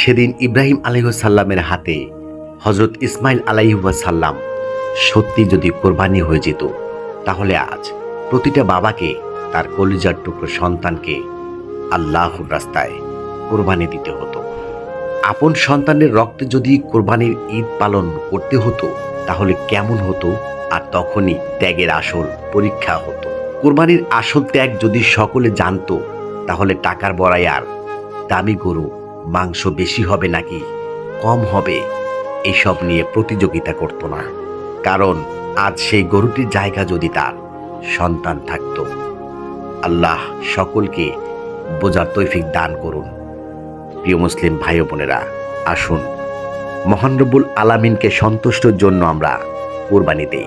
সেদিন ইব্রাহিম আলহিসাল্লামের হাতে হজরত ইসমাইল আলাইসাল্লাম সত্যি যদি কোরবানি হয়ে যেত, তাহলে আজ প্রতিটা বাবাকে তার কলিজার টুকরো সন্তানকে আল্লাহর রাস্তায় কোরবানি দিতে হতো। আপন সন্তানের রক্তে যদি কোরবানির ঈদ পালন করতে হতো, তাহলে কেমন হতো? আর তখনই ত্যাগের আসল পরীক্ষা হতো। কোরবানির আসল ত্যাগ যদি সকলে জানতো, তাহলে টাকার বড়াই আর দামি গরু মাংস বেশি হবে নাকি? কম হবে। এসব নিয়ে প্রতিযোগিতা করতো না। কারণ আজ সেই গরুটির জায়গা যদি তার সন্তান থাকতো। আল্লাহ সকলকে বোঝার তৈফিক দান করুন। প্রিয় মুসলিম ভাই বোনেরা, আসুন মহান রব্বুল আলামিনকে সন্তুষ্টর জন্য আমরা কোরবানি দেই।